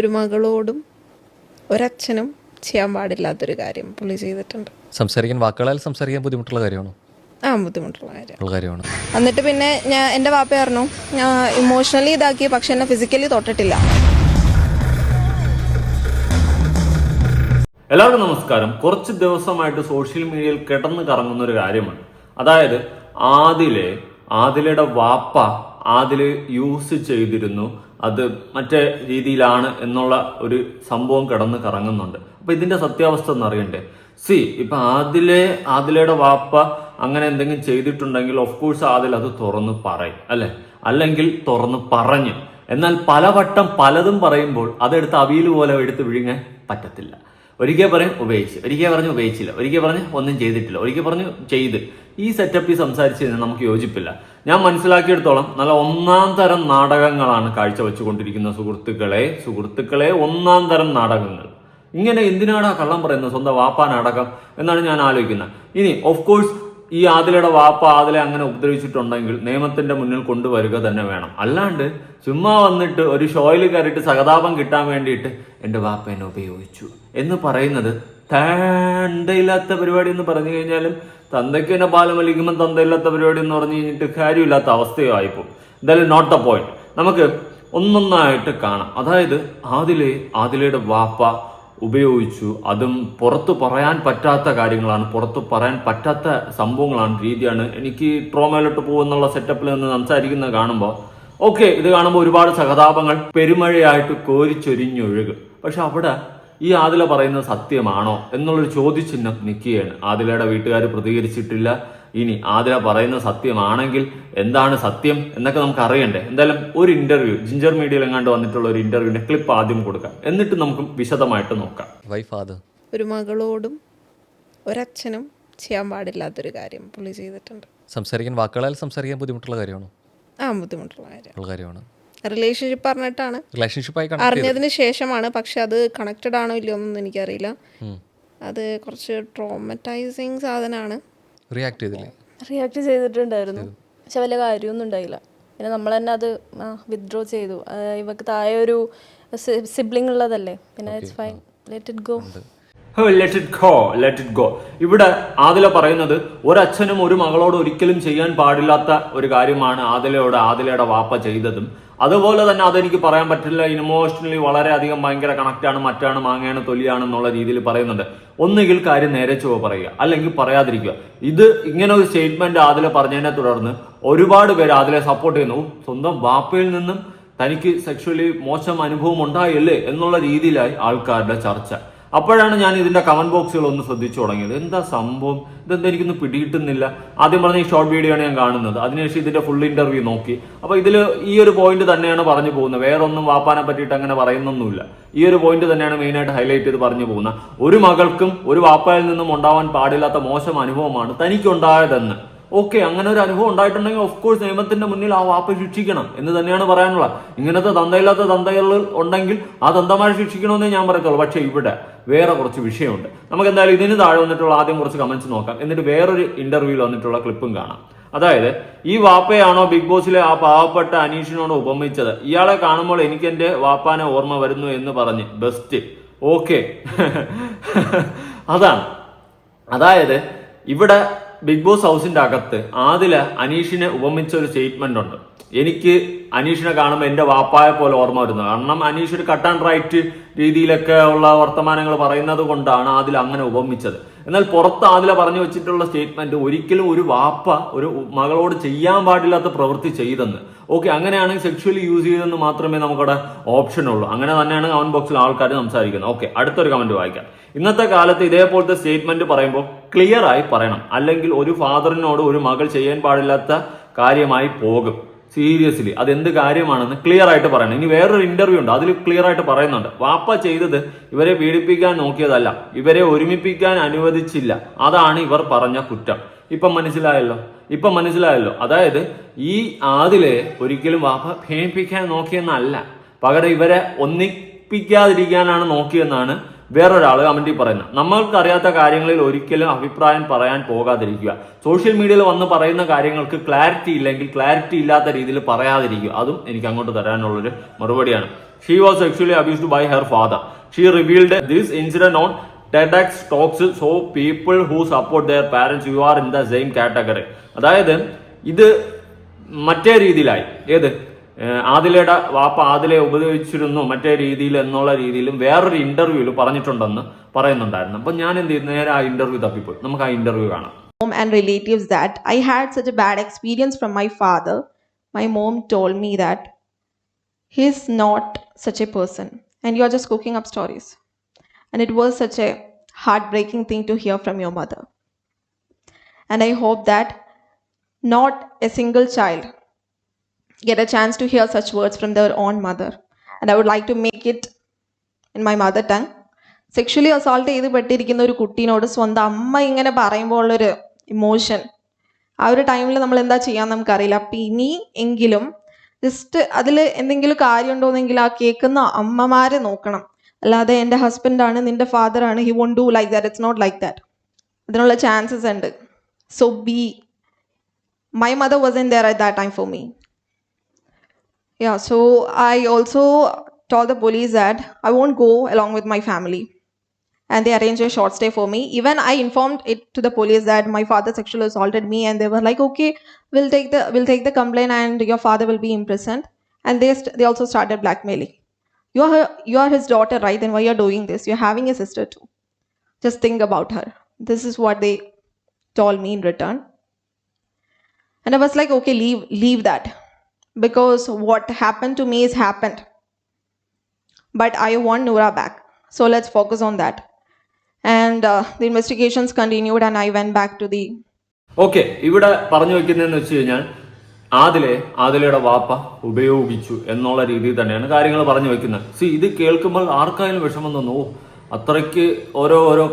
ഒരു മകളോടും ഒരച്ഛനും ചെയ്യാൻ പാടില്ലാത്തൊരു കാര്യം പുള്ളി ചെയ്തിട്ടുണ്ട്. സംസാരിക്കാൻ വാക്കുകളാൽ സംസാരിക്കാൻ ബുദ്ധിമുട്ടുള്ള കാര്യമാണോ? ആ ബുദ്ധിമുട്ടുള്ള കാര്യമാണ്. എന്നിട്ട് പിന്നെ ഞാൻ എന്റെ വാപ്പ പറഞ്ഞു ഞാൻ ഇമോഷണലി ഇതാക്കി പക്ഷെ എന്നെ ഫിസിക്കലി തൊട്ടിട്ടില്ല. എല്ലാവർക്കും നമസ്കാരം. കുറച്ച് ദിവസമായിട്ട് സോഷ്യൽ മീഡിയയിൽ കിടന്ന് കറങ്ങുന്ന ഒരു കാര്യമാണ് അതായത് ആദിലെ ആദിലയുടെ വാപ്പ ആദിൽ യൂസ് ചെയ്തിരുന്നു. അത് മറ്റേ രീതിയിലാണ് എന്നുള്ള ഒരു സംഭവം കിടന്ന് കറങ്ങുന്നുണ്ട്. അപ്പൊ ഇതിന്റെ സത്യാവസ്ഥ ഒന്ന് അറിയണ്ടേ? സി ഇപ്പൊ ആദിലെ ആദിലയുടെ വാപ്പ അങ്ങനെ എന്തെങ്കിലും ചെയ്തിട്ടുണ്ടെങ്കിൽ ഓഫ് കോഴ്സ് ആദിൽ അത് തുറന്ന് പറയും അല്ലെ? അല്ലെങ്കിൽ തുറന്ന് പറഞ്ഞു. എന്നാൽ പലവട്ടം പലതും പറയുമ്പോൾ അതെടുത്ത് അവിയിൽ പോലെ എടുത്ത് വിഴുങ്ങാൻ പറ്റത്തില്ല. ഒരിക്കൽ പറയും ഉപയോഗിച്ച് ഒരിക്കൽ പറഞ്ഞു ഉപയോഗിച്ചില്ല ഒരിക്കൽ പറഞ്ഞ് ഒന്നും ചെയ്തിട്ടില്ല ഒരിക്കൽ പറഞ്ഞു ചെയ്ത്. ഈ സെറ്റപ്പിൽ സംസാരിച്ചതിന് നമുക്ക് യോജിപ്പില്ല. ഞാൻ മനസ്സിലാക്കിയെടുത്തോളം നല്ല ഒന്നാം തരം നാടകങ്ങളാണ് കാഴ്ചവെച്ചുകൊണ്ടിരിക്കുന്ന സുഹൃത്തുക്കളെ സുഹൃത്തുക്കളെ ഒന്നാം തരം നാടകങ്ങൾ. ഇങ്ങനെ എന്തിനാടാ കള്ളം പറയുന്നത്? സ്വന്തം വാപ്പാ നാടകം എന്നാണ് ഞാൻ ആലോചിക്കുന്നത്. ഇനി ഓഫ് കോഴ്സ് ഈ ആദിലയുടെ വാപ്പ ആദിലെ അങ്ങനെ ഉപദ്രവിച്ചിട്ടുണ്ടെങ്കിൽ നിയമത്തിന്റെ മുന്നിൽ കൊണ്ടുവരിക തന്നെ വേണം. അല്ലാണ്ട് ചുമ്മാ വന്നിട്ട് ഒരു ഷോയിൽ കയറിയിട്ട് സഹതാപം കിട്ടാൻ വേണ്ടിയിട്ട് എന്റെ വാപ്പ എന്നെ ഉപയോഗിച്ചു എന്ന് പറയുന്നത് തണ്ടയില്ലാത്ത പരിപാടി എന്ന് പറഞ്ഞു കഴിഞ്ഞാലും തന്തയ്ക്ക് തന്നെ പാലം വലിക്കുമ്പോൾ തന്തയില്ലാത്ത പരിപാടി എന്ന് പറഞ്ഞു കഴിഞ്ഞിട്ട് കാര്യമില്ലാത്ത അവസ്ഥയായിപ്പോൾ എന്തായാലും നോട്ട് ദ പോയിന്റ് നമുക്ക് ഒന്നൊന്നായിട്ട് കാണാം. അതായത് ആദിലെ ആദിലയുടെ വാപ്പ ഉപയോഗിച്ചു. അതും പുറത്തു പറയാൻ പറ്റാത്ത കാര്യങ്ങളാണ്. പുറത്തു പറയാൻ പറ്റാത്ത സംഭവങ്ങളാണ് രീതിയാണ്. എനിക്ക് ട്രോമയിലോട്ട് പോകുന്നുള്ള സെറ്റപ്പിൽ നിന്ന് സംസാരിക്കുന്നത് കാണുമ്പോൾ ഓക്കെ ഇത് കാണുമ്പോൾ ഒരുപാട് സഹതാപങ്ങൾ പെരുമഴയായിട്ട് കോരിച്ചൊരിഞ്ഞൊഴുകും. പക്ഷെ അവിടെ ഈ ആദില പറയുന്നത് സത്യമാണോ എന്നുള്ളൊരു ചോദ്യചിഹ്നം നിൽക്കുകയാണ്. ആദിലയുടെ വീട്ടുകാർ പ്രതികരിച്ചിട്ടില്ല. ഇനി ആദില പറയുന്നത് സത്യമാണെങ്കിൽ എന്താണ് സത്യം എന്നൊക്കെ നമുക്ക് അറിയണ്ടേ. എന്തായാലും ഒരു ഇന്റർവ്യൂ ജിഞ്ചർ മീഡിയയിൽ എങ്ങാണ്ട് വന്നിട്ടുള്ള ഒരു ഇന്റർവ്യൂവിന്റെ ക്ലിപ്പ് ആദ്യം കൊടുക്കാം. എന്നിട്ട് നമുക്ക് വിശദമായിട്ട് നോക്കാം. ഒരു മകളോടും ഒരച്ഛനും ചെയ്യാൻ പാടില്ലാത്തൊരു കാര്യം പുള്ളി ചെയ്തിട്ടുണ്ട്. സംസാരിക്കാൻ വാക്കുകളാൽ സംസാരിക്കാൻ ബുദ്ധിമുട്ടുള്ള കാര്യമാണോ? ആ ബുദ്ധിമുട്ടുള്ള കാര്യമാണ്. റിലേഷൻഷിപ്പ് പറഞ്ഞിട്ടാണ്. അറിഞ്ഞതിന് ശേഷമാണ്. പക്ഷെ അത് കണക്റ്റഡ് ആണോ ഇല്ലയോ എന്നൊന്നും എനിക്കറിയില്ല. അത് കുറച്ച് ട്രോമറ്റൈസിങ് സാധനമാണ്. റിയാക്ട് ചെയ്തില്ലേ? റിയാക്ട് ചെയ്തിട്ടുണ്ടായിരുന്നു. പക്ഷെ വലിയ കാര്യമൊന്നും ഉണ്ടായില്ല. പിന്നെ നമ്മൾ തന്നെ അത് വിത്ഡ്രോ ചെയ്തു. ഇവക്ക് താഴെ ഒരു സിബ്ലിംഗ് ഉള്ളതല്ലേ? പിന്നെ it's fine let it go let it go let it go ഇവിടെ ആദില പറയുന്നത് ഒരച്ഛനും ഒരു മകളോട് ഒരിക്കലും ചെയ്യാൻ പാടില്ലാത്ത ഒരു കാര്യമാണ് ആദിലയോട് ആദിലയുടെ വാപ്പ ചെയ്തതും. അതുപോലെ തന്നെ അതെനിക്ക് പറയാൻ പറ്റില്ല. ഇമോഷണലി വളരെയധികം ഭയങ്കര കണക്റ്റാണ് മറ്റാണ് മാങ്ങയാണ് തൊലിയാണ് എന്നുള്ള രീതിയിൽ പറയുന്നുണ്ട്. ഒന്നുകിൽ കാര്യം നേരെ ചുവ പറയുക അല്ലെങ്കിൽ പറയാതിരിക്കുക. ഇത് ഇങ്ങനെ ഒരു സ്റ്റേറ്റ്മെന്റ് ആദില പറഞ്ഞതിനെ തുടർന്ന് ഒരുപാട് പേര് ആദിലെ സപ്പോർട്ട് ചെയ്യുന്നു. "ഓ, സ്വന്തം വാപ്പയിൽ നിന്നും തനിക്ക് സെക്ഷലി മോശം അനുഭവം ഉണ്ടായല്ലേ? എന്നുള്ള രീതിയിലായി ആൾക്കാരുടെ ചർച്ച. അപ്പോഴാണ് ഞാൻ ഇതിന്റെ കമന്റ് ബോക്സുകൾ ഒന്ന് ശ്രദ്ധിച്ചു തുടങ്ങിയത്. എന്താ സംഭവം? ഇതെന്താ എനിക്കൊന്നും പിടികിട്ടുന്നില്ല. ആദ്യം പറഞ്ഞ ഈ ഷോർട്ട് വീഡിയോ ആണ് ഞാൻ കാണുന്നത്. അതിനുശേഷം ഇതിന്റെ ഫുൾ ഇന്റർവ്യൂ നോക്കി. അപ്പോൾ ഇതിൽ ഈ ഒരു പോയിന്റ് തന്നെയാണ് പറഞ്ഞു പോകുന്നത്. വേറെ ഒന്നും വാപ്പാനെ പറ്റിയിട്ട് അങ്ങനെ പറയുന്നൊന്നുമില്ല. ഈ ഒരു പോയിന്റ് തന്നെയാണ് മെയിനായിട്ട് ഹൈലൈറ്റ് ചെയ്ത് പറഞ്ഞു പോകുന്നത്. ഒരു മകൾക്കും ഒരു വാപ്പായിൽ നിന്നും ഉണ്ടാവാൻ പാടില്ലാത്ത മോശം അനുഭവമാണ് തനിക്കുണ്ടായതെന്ന്. ഓക്കെ അങ്ങനെ ഒരു അനുഭവം ഉണ്ടായിട്ടുണ്ടെങ്കിൽ ഓഫ് കോഴ്സ് നിയമത്തിന്റെ മുന്നിൽ ആ വാപ്പ ശിക്ഷിക്കണം എന്ന് തന്നെയാണ് പറയാനുള്ളത്. ഇങ്ങനത്തെ തന്തയില്ലാത്ത തന്തകൾ ഉണ്ടെങ്കിൽ ആ തന്തമാരെ ശിക്ഷിക്കണമെന്നേ ഞാൻ പറയത്തുള്ളൂ. പക്ഷേ ഇവിടെ വേറെ കുറച്ച് വിഷയമുണ്ട്. നമുക്ക് എന്തായാലും ഇതിന് താഴെ വന്നിട്ടുള്ള ആദ്യം കുറച്ച് കമന്റ്സ് നോക്കാം. എന്നിട്ട് വേറൊരു ഇന്റർവ്യൂവിൽ വന്നിട്ടുള്ള ക്ലിപ്പും കാണാം. അതായത് ഈ വാപ്പയാണോ ബിഗ് ബോസിലെ ആ പാവപ്പെട്ട അനീഷിനോട് ഉപമിച്ചത്? ഇയാളെ കാണുമ്പോൾ എനിക്ക് എന്റെ വാപ്പാനെ ഓർമ്മ വരുന്നു എന്ന് പറഞ്ഞ്. ബെസ്റ്റ് ഓക്കെ അതാണ്. അതായത് ഇവിടെ ബിഗ് ബോസ് ഹൗസിന്റെ അകത്ത് ആദില അനീഷിനെ ഉപമിച്ച ഒരു സ്റ്റേറ്റ്മെന്റ് ഉണ്ട്. എനിക്ക് അനീഷിനെ കാണുമ്പോൾ എന്റെ വാപ്പായെ പോലെ ഓർമ്മ വരുന്നത്. കാരണം അനീഷ് ഒരു കട്ട് ആൻഡ് റൈറ്റ് രീതിയിലൊക്കെ ഉള്ള വർത്തമാനങ്ങൾ പറയുന്നത് കൊണ്ടാണ് ആദിൽ അങ്ങനെ ഉപമിച്ചത്. എന്നാൽ പുറത്ത് ആദില പറഞ്ഞു വെച്ചിട്ടുള്ള സ്റ്റേറ്റ്മെന്റ് ഒരിക്കലും ഒരു വാപ്പ ഒരു മകളോട് ചെയ്യാൻ പാടില്ലാത്ത പ്രവൃത്തി ചെയ്തെന്ന്. ഓക്കെ അങ്ങനെയാണെങ്കിൽ സെക്ഷുവലി യൂസ് ചെയ്തെന്ന് മാത്രമേ നമുക്കവിടെ ഓപ്ഷൻ ഉള്ളൂ. അങ്ങനെ തന്നെയാണ് കമന്റ് ബോക്സിൽ ആൾക്കാർ സംസാരിക്കുന്നത്. ഓക്കെ അടുത്തൊരു കമന്റ് വായിക്കാം. ഇന്നത്തെ കാലത്ത് ഇതേപോലത്തെ സ്റ്റേറ്റ്മെന്റ് പറയുമ്പോൾ ക്ലിയർ ആയി പറയണം. അല്ലെങ്കിൽ ഒരു ഫാദറിനോട് ഒരു മകൾ ചെയ്യാൻ പാടില്ലാത്ത കാര്യമായി പോകും. സീരിയസ്ലി അതെന്ത് കാര്യമാണെന്ന് ക്ലിയർ ആയിട്ട് പറയണം. ഇനി വേറൊരു ഇന്റർവ്യൂ ഉണ്ട് അതിൽ ക്ലിയർ ആയിട്ട് പറയുന്നുണ്ട്. വാപ്പ ചെയ്തത് ഇവരെ പീഡിപ്പിക്കാൻ നോക്കിയതല്ല ഇവരെ ഒരുമിപ്പിക്കാൻ അനുവദിച്ചില്ല. അതാണ് ഇവർ പറഞ്ഞ കുറ്റം. ഇപ്പൊ മനസ്സിലായല്ലോ? ഇപ്പൊ മനസ്സിലായല്ലോ? അതായത് ഈ ആദിലെ ഒരിക്കലും വാപ്പ ഭേമിപ്പിക്കാൻ നോക്കിയെന്നല്ല. പകരം ഇവരെ ഒന്നിപ്പിക്കാതിരിക്കാനാണ് നോക്കിയെന്നാണ് വേറൊരാൾ കമന്റിൽ പറയുന്നത് നമ്മൾക്ക് അറിയാത്ത കാര്യങ്ങളിൽ ഒരിക്കലും അഭിപ്രായം പറയാൻ പോകാതിരിക്കുക. സോഷ്യൽ മീഡിയയിൽ വന്ന് പറയുന്ന കാര്യങ്ങൾക്ക് ക്ലാരിറ്റി ഇല്ലെങ്കിൽ ക്ലാരിറ്റി ഇല്ലാത്ത രീതിയിൽ പറയാതിരിക്കുക. അതും എനിക്ക് അങ്ങോട്ട് തരാനുള്ളൊരു മറുപടിയാണ്. She was sexually abused by her father she revealed this incident on TEDx talks so people who support their parents you are in the same category അതായത് ഇത് മറ്റേ രീതിയിലായി. ഏത്? ആദിലയുടെ വാപ്പ ആദിലെ ഉപയോഗിച്ചിരുന്നു മറ്റേ രീതിയിൽ എന്നുള്ള രീതിയിലും വേറൊരു ഇന്റർവ്യൂവിൽ പറഞ്ഞിട്ടുണ്ടെന്ന് പറയുന്നുണ്ടായിരുന്നു അപ്പൊ ഞാൻ എന്ത് ചെയ്തു നേരെ ആ ഇന്റർവ്യൂ തപ്പിപ്പോയി നമുക്ക് ആ ഇന്റർവ്യൂ കാണാം mom and relatives that I had such a bad experience from my father. My mom told me that he's not such a person and you're just cooking up stories. And it was such a heartbreaking thing to hear from your mother. And I hope that not a single child get a chance to hear such words from their own mother. And I would like to make it in my mother tongue. Sexually assault ചെയ്ത് പെട്ടിരിക്കുന്ന ഒരു കുട്ടീനോട് സ്വന്തം അമ്മ ഇങ്ങനെ പറയുമ്പോൾ ഉള്ളൊരു emotion ആ ഒരു ടൈമിൽ നമ്മൾ എന്താ ചെയ്യാൻ നമുക്കറിയില്ല. അപ്പം ഇനി എങ്കിലും ജസ്റ്റ് അതിൽ എന്തെങ്കിലും കാര്യമുണ്ടോയെന്നെങ്കിൽ ആ കേൾക്കുന്ന അമ്മമാരെ നോക്കണം. അല്ലാതെ എന്റെ ഹസ്ബൻഡാണ് നിന്റെ ഫാദറാണ് he won't do like that it's not like that അതിനുള്ള ചാൻസസ് ഉണ്ട്. So be my mother was in there at that time for me Yeah, so I also told the police that I won't go along with my family. And they arranged a short stay for me. Even I informed it to the police that my father sexually assaulted me, and they were like, "Okay, we'll take the we'll take the complaint, and your father will be imprisoned." And they st- they also started blackmailing. You are her, you are his daughter, right? Then why you're doing this? You're having a sister too. Just think about her. This is what they told me in return. And I was like, okay, leave leave that because what happened to me is happened. But I want Noora back. So let's focus on that. And uh, the investigations continued, and I went back to the okay ഇവിടെ പറഞ്ഞു വെക്കുന്നതെന്ന് വെച്ച് കഴിഞ്ഞാൽ ആദിലെ ആദിലയുടെ വാപ്പ ഉപയോഗിച്ചു എന്നുള്ള രീതിയിൽ തന്നെയാണ് കാര്യങ്ങൾ പറഞ്ഞു വെക്കുന്നത് സി ഇത് കേൾക്കുമ്പോൾ ആർക്കായാലും വിഷമം തോന്നും ഓ അത്രയ്ക്ക് ഓരോ ഓരോ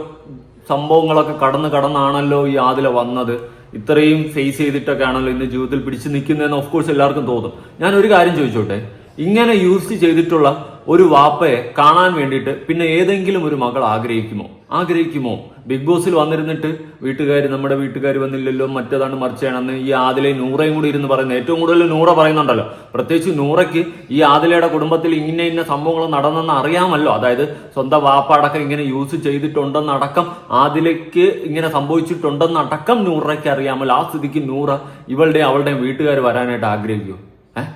സംഭവങ്ങളൊക്കെ കടന്ന് കടന്നാണല്ലോ ഈ ആദില വന്നത് ഇത്രയും ഫേസ് ചെയ്തിട്ടൊക്കെ ആണല്ലോ ഇന്ന് ജീവിതത്തിൽ പിടിച്ചു നിൽക്കുന്നതെന്ന് ഓഫ് കോഴ്സ് എല്ലാവർക്കും തോന്നും. ഞാൻ ഒരു കാര്യം ചോദിച്ചോട്ടെ? ഇങ്ങനെ യൂസ് ചെയ്തിട്ടുള്ള ഒരു വാപ്പയെ കാണാൻ വേണ്ടിയിട്ട് പിന്നെ ഏതെങ്കിലും ഒരു മകൾ ആഗ്രഹിക്കുമോ? ആഗ്രഹിക്കുമോ? ബിഗ് ബോസിൽ വന്നിരുന്നിട്ട് വീട്ടുകാർ നമ്മുടെ വീട്ടുകാർ വന്നില്ലല്ലോ മറ്റേതാണ് മറിച്ചാണെന്ന് ഈ ആദിലെ നൂറയും കൂടി ഇരുന്ന് പറയുന്നത്. ഏറ്റവും കൂടുതൽ നൂറ പറയുന്നുണ്ടല്ലോ. പ്രത്യേകിച്ച് നൂറയ്ക്ക് ഈ ആദിലയുടെ കുടുംബത്തിൽ ഇങ്ങനെ ഇന്ന സംഭവങ്ങൾ നടന്നെന്ന് അറിയാമല്ലോ. അതായത് സ്വന്തം വാപ്പ അടക്കം ഇങ്ങനെ യൂസ് ചെയ്തിട്ടുണ്ടെന്നടക്കം ആദിലയ്ക്ക് ഇങ്ങനെ സംഭവിച്ചിട്ടുണ്ടെന്നടക്കം നൂറയ്ക്ക് അറിയാമല്ലോ. ആ സ്ഥിതിക്ക് നൂറ ഇവളുടെയും അവളുടെയും വീട്ടുകാർ വരാനായിട്ട് ആഗ്രഹിക്കുമോ ഏഹ്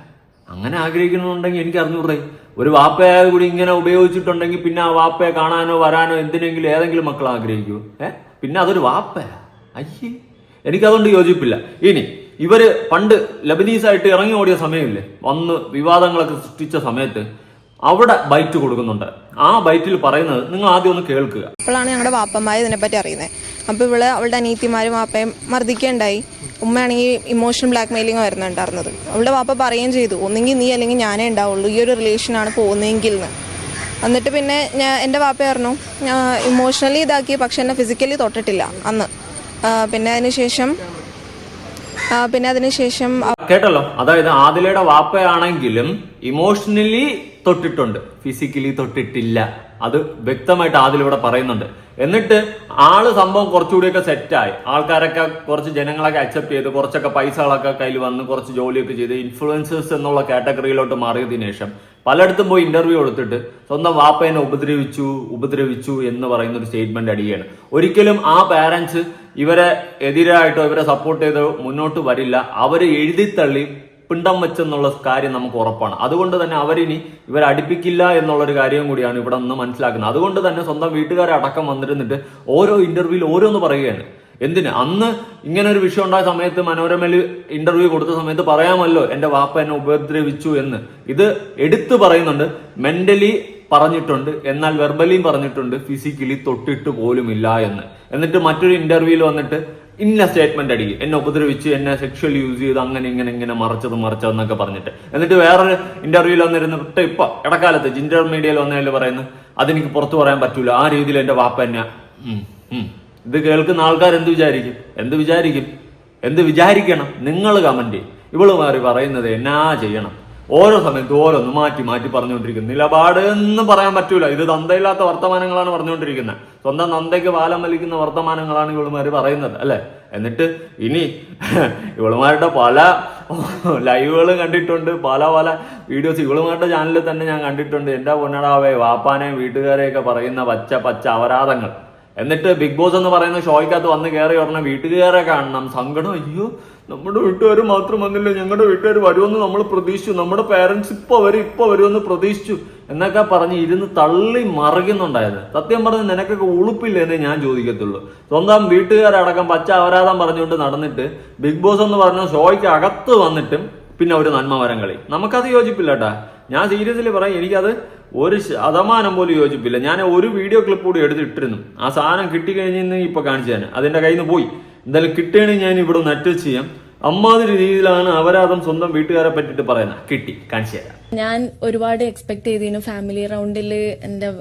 അങ്ങനെ ആഗ്രഹിക്കണമെന്നുണ്ടെങ്കിൽ എനിക്ക് അറിഞ്ഞൂറേ ഒരു വാപ്പയെ കൂടി ഇങ്ങനെ ഉപയോഗിച്ചിട്ടുണ്ടെങ്കിൽ പിന്നെ ആ വാപ്പയെ കാണാനോ വരാനോ എന്തിനെങ്കിലും ഏതെങ്കിലും മക്കൾ ആഗ്രഹിക്കൂ ഏ? പിന്നെ അതൊരു വാപ്പയാ. അയ്യേ. എനിക്കതുകൊണ്ട് യോജിപ്പില്ല. ഇനി ഇവർ പണ്ട് ലബനീസായിട്ട് ഇറങ്ങി ഓടിയ സമയമില്ലേ? വന്ന് വിവാദങ്ങളൊക്കെ സൃഷ്ടിച്ച സമയത്ത് അവിടെ ബൈറ്റ് കൊടുക്കുന്നുണ്ട്. ആ ബൈറ്റിൽ പറയുന്നത് നിങ്ങൾ ആദ്യം ഒന്ന് കേൾക്കുക. അപ്പോഴാണ് ഞങ്ങളുടെ വാപ്പന്മാർ ഇതിനെപ്പറ്റി അറിയുന്നത്. അപ്പോൾ ഇവൾ അവളുടെ അനീത്തിമാരും വാപ്പയും മർദ്ദിക്കുകയുണ്ടായി. ഉമ്മയാണെങ്കിൽ ഇമോഷണൽ ബ്ലാക്ക് മെയിലിംഗ് വരുന്നുണ്ടായിരുന്നത്. അവളുടെ വാപ്പ പറയുകയും ചെയ്തു ഒന്നെങ്കിൽ നീ അല്ലെങ്കിൽ ഞാനേ ഉണ്ടാവുള്ളൂ ഈ ഒരു റിലേഷനാണ് പോകുന്നതെങ്കിൽ എന്ന് എന്നിട്ട് പിന്നെ ഞാൻ എന്റെ വാപ്പ പറഞ്ഞു ഇമോഷണലി ഇതാക്കി പക്ഷെ എന്നെ ഫിസിക്കലി തൊട്ടിട്ടില്ല അന്ന്. പിന്നെ അതിന് ശേഷം പിന്നെ അതിന് ശേഷം കേട്ടല്ലോ? അതായത് ആദിലയുടെ വാപ്പയാണെങ്കിലും ഇമോഷണലി തൊട്ടിട്ടുണ്ട് ഫിസിക്കലി തൊട്ടിട്ടില്ല. അത് വ്യക്തമായിട്ട് ആദിലിവിടെ പറയുന്നുണ്ട്. എന്നിട്ട് ആൾ സംഭവം കുറച്ചുകൂടിയൊക്കെ സെറ്റായി. ആൾക്കാരൊക്കെ കുറച്ച് ജനങ്ങളൊക്കെ അക്സെപ്റ്റ് ചെയ്ത് കുറച്ചൊക്കെ പൈസകളൊക്കെ കയ്യിൽ വന്ന് കുറച്ച് ജോലിയൊക്കെ ചെയ്ത് ഇൻഫ്ലുവൻസേഴ്സ് എന്നുള്ള കാറ്റഗറിയിലോട്ട് മാറിയതിനു ശേഷം പലയിടത്തും പോയി ഇന്റർവ്യൂ കൊടുത്തിട്ട് സ്വന്തം വാപ്പേനെ ഉപദ്രവിച്ചു ഉപദ്രവിച്ചു എന്ന് പറയുന്ന ഒരു സ്റ്റേറ്റ്മെന്റ് അടിയാണ്. ഒരിക്കലും ആ പാരന്റ്സ് ഇവരെ എതിരായിട്ടോ ഇവരെ സപ്പോർട്ട് ചെയ്തോ മുന്നോട്ട് വരില്ല. അവരെ എഴുതിത്തള്ളി പിണ്ടം വെച്ചെന്നുള്ള കാര്യം നമുക്ക് ഉറപ്പാണ്. അതുകൊണ്ട് തന്നെ അവരിനി ഇവരെ അടുപ്പിക്കില്ല എന്നുള്ളൊരു കാര്യം കൂടിയാണ് ഇവിടെ നിന്ന് മനസ്സിലാക്കുന്നത്. അതുകൊണ്ട് തന്നെ സ്വന്തം വീട്ടുകാരെ അടക്കം വന്നിരുന്നിട്ട് ഓരോ ഇന്റർവ്യൂവിൽ ഓരോന്ന് പറയുകയാണ്. എന്തിന്? അന്ന് ഇങ്ങനെ ഒരു വിഷയം ഉണ്ടായ സമയത്ത് മനോരമയിൽ ഇന്റർവ്യൂ കൊടുത്ത സമയത്ത് പറയാമല്ലോ എന്റെ വാപ്പ എന്നെ ഉപദ്രവിച്ചു എന്ന്. ഇത് എടുത്തു പറയുന്നുണ്ട്. മെന്റലി പറഞ്ഞിട്ടുണ്ട്. എന്നാൽ വെർബലിയും പറഞ്ഞിട്ടുണ്ട്. ഫിസിക്കലി തൊട്ടിട്ട് പോലുമില്ല എന്ന്. എന്നിട്ട് മറ്റൊരു ഇന്റർവ്യൂവിൽ വന്നിട്ട് ഇന്ന സ്റ്റേറ്റ്മെന്റ് അടിക്കും എന്നെ ഉപദ്രവിച്ച് എന്നെ സെക്ഷൽ യൂസ് ചെയ്ത് അങ്ങനെ ഇങ്ങനെ ഇങ്ങനെ മറച്ചത് മറച്ചതെന്നൊക്കെ പറഞ്ഞിട്ട്. എന്നിട്ട് വേറൊരു ഇന്റർവ്യൂവിൽ വന്നിരുന്നിട്ട് ഇപ്പൊ ഇടക്കാലത്ത് ജിൻഡർ മീഡിയയിൽ വന്നതിൽ പറയുന്നത് അതെനിക്ക് പുറത്തു പറയാൻ പറ്റൂല. ആ രീതിയിൽ എന്റെ വാപ്പ എന്നെ. ഇത് കേൾക്കുന്ന ആൾക്കാർ എന്ത് വിചാരിക്കും? എന്ത് വിചാരിക്കും? എന്ത് വിചാരിക്കണം? നിങ്ങൾ കമന്റ് ഇവൾ മാറി പറയുന്നത് എന്നാ ചെയ്യണം? ഓരോ സമയത്ത് ഓരോന്ന് മാറ്റി മാറ്റി പറഞ്ഞുകൊണ്ടിരിക്കുന്നു. നിലപാട് എന്ന് പറയാൻ പറ്റൂല. ഇത് തന്തയില്ലാത്ത വർത്തമാനങ്ങളാണ് പറഞ്ഞുകൊണ്ടിരിക്കുന്നത്. സ്വന്തം നന്ദയ്ക്ക് പാലം വലിക്കുന്ന വർത്തമാനങ്ങളാണ് ഇവളുമാര് പറയുന്നത് അല്ലെ? എന്നിട്ട് ഇനി ഇവളുമാരുടെ പല ലൈവുകളും കണ്ടിട്ടുണ്ട്. പല പല വീഡിയോസ് ഇവളുമാരുടെ ചാനലിൽ തന്നെ ഞാൻ കണ്ടിട്ടുണ്ട്. എന്റെ പൊന്നടാവേ വാപ്പാനെയും വീട്ടുകാരെയൊക്കെ പറയുന്ന പച്ച പച്ച അപരാധങ്ങൾ. എന്നിട്ട് ബിഗ് ബോസ് എന്ന് പറയുന്ന ഷോയ്ക്കകത്ത് വന്ന് കയറി ഉടനെ വീട്ടുകാരെ കാണണം. സങ്കടം അയ്യോ നമ്മുടെ വീട്ടുകാർ മാത്രം വന്നില്ല ഞങ്ങളുടെ വീട്ടുകാർ വരുമെന്ന് നമ്മൾ പ്രതീക്ഷിച്ചു. നമ്മുടെ പേരൻസ് ഇപ്പൊ വരും ഇപ്പൊ വരുമെന്ന് പ്രതീക്ഷിച്ചു. എന്നൊക്കെ പറഞ്ഞ് ഇരുന്ന് തള്ളി മറിയുന്നുണ്ടായത് സത്യം പറഞ്ഞ് നിനക്കൊക്കെ ഉളുപ്പില്ല എന്നേ ഞാൻ ചോദിക്കത്തുള്ളൂ. സ്വന്തം വീട്ടുകാരടക്കം പച്ച അപരാധം പറഞ്ഞുകൊണ്ട് നടന്നിട്ട് ബിഗ് ബോസ് എന്ന് പറഞ്ഞ ഷോയ്ക്ക് അകത്ത് വന്നിട്ടും പിന്നെ ഒരു നന്മ വരം കളി. നമുക്കത് യോജിപ്പില്ല കേട്ടാ ഞാൻ സീരിയസ്ലി പറയാം എനിക്കത് ഒരു ശതമാനം പോലും യോജിപ്പില്ല. ഞാൻ ഒരു വീഡിയോ ക്ലിപ്പ് കൂടി എടുത്തിട്ടിരുന്നു. ആ സാധനം കിട്ടിക്കഴിഞ്ഞ് ഇപ്പൊ കാണിച്ചു തന്നെ അതിന്റെ കയ്യിൽ നിന്ന് പോയി. എന്തായാലും കിട്ടുകയാണെങ്കിൽ ഞാൻ ഇവിടെ നെറ്റ് ചെയ്യാം. അമ്മാതിരി രീതിയിലാണ് അവരാദം സ്വന്തം വീട്ടുകാരെ പറ്റിട്ട് പറയുന്നത്. കിട്ടി. കാണിച്ചു തരാം. ഞാൻ ഒരുപാട് എക്സ്പെക്ട് ചെയ്തിരുന്നു. ഫാമിലി റൗണ്ടിൽ എന്റെ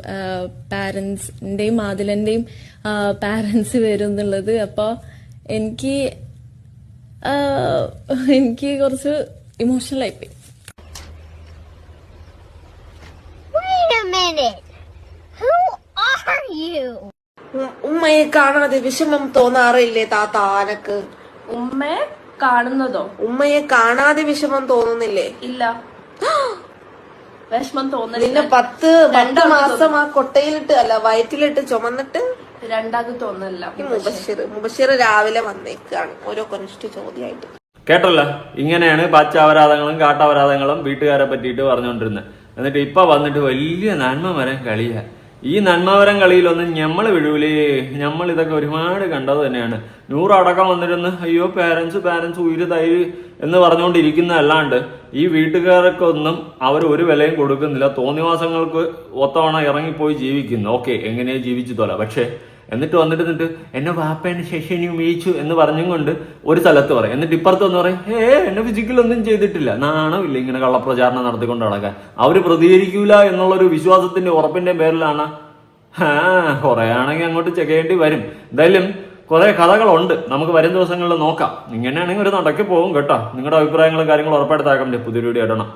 പാരൻസിന്റെയും മാതിലന്റെയും പാരൻസ് വരും എന്നുള്ളത്. അപ്പോൾ എനിക്ക് എനിക്ക് കുറച്ച് ഇമോഷണൽ ആയിപ്പോയി Wait a minute. Who are you? ഉം- ഉമ്മയെ കാണാതെ വിഷമം തോന്നാറില്ലേ താത്ത ആനക്ക്? ഉമ്മയെ കാണുന്നതോ? ഉമ്മയെ കാണാതെ വിഷമം തോന്നുന്നില്ലേ? ഇല്ല. വിഷമം തോന്നുന്നില്ല നിന്നെ പത്ത് രണ്ട് മാസം ആ കൊട്ടയിലിട്ട് അല്ല വയറ്റിലിട്ട് ചുമന്നിട്ട് രണ്ടാക്ക് തോന്നില്ല ഈ മുബഷിർ മുബഷിർ രാവിലെ വന്നേക്കാണ്. ഓരോ കൊനിഷ്ഠ ചോദ്യമായിട്ട് കേട്ടല്ലോ? ഇങ്ങനെയാണ് പച്ച അപരാധങ്ങളും കാട്ടപരാധങ്ങളും വീട്ടുകാരെ പറ്റിയിട്ട് പറഞ്ഞുകൊണ്ടിരുന്നത് എന്നിട്ട് ഇപ്പൊ വന്നിട്ട് വലിയ നന്മ മരം കളിയാ. ഈ നന്മവരം കളിയിലൊന്നും ഞമ്മൾ വിഴൂലേ ഞമ്മൾ ഇതൊക്കെ ഒരുപാട് കണ്ടത് തന്നെയാണ്. നൂറടക്കം വന്നിരുന്ന് അയ്യോ പാരൻസ് പാരൻസ് ഉയിര് തൈര് എന്ന് പറഞ്ഞുകൊണ്ടിരിക്കുന്നതല്ലാണ്ട് ഈ വീട്ടുകാർക്കൊന്നും അവർ ഒരു വിലയും കൊടുക്കുന്നില്ല. തോന്നിവാസങ്ങൾക്ക് ഒത്തവണ ഇറങ്ങിപ്പോയി ജീവിക്കുന്നു. ഓക്കെ എങ്ങനെയാ ജീവിച്ചു തോല പക്ഷേ എന്നിട്ട് വന്നിട്ട് എന്നിട്ട് എന്നെ വാപ്പേനെ ഇനി ഉപയോഗിച്ചു എന്ന് പറഞ്ഞും കൊണ്ട് ഒരു സ്ഥലത്ത് പറയും. എന്നിട്ട് ഇപ്പുറത്ത് വന്ന് പറയും ഏ എന്നെ ഫിസിക്കൽ ഒന്നും ചെയ്തിട്ടില്ല. നാണമില്ല ഇങ്ങനെ കള്ളപ്രചാരണം നടത്തിക്കൊണ്ട് നടക്കാൻ. അവർ പ്രതികരിക്കൂല എന്നുള്ളൊരു വിശ്വാസത്തിന്റെ ഉറപ്പിന്റെ പേരിലാണ്. കുറെ അങ്ങോട്ട് ചെക്കേണ്ടി വരും. എന്തായാലും കുറെ കഥകളുണ്ട്. നമുക്ക് വരും ദിവസങ്ങളിൽ നോക്കാം. ഇങ്ങനെയാണെങ്കിൽ ഒരു നടക്കി പോകും കേട്ടോ. നിങ്ങളുടെ അഭിപ്രായങ്ങളും കാര്യങ്ങളും ഉറപ്പായിട്ട് താക്കണ്ടേ പുതിയ വീഡിയോ ഇടണം.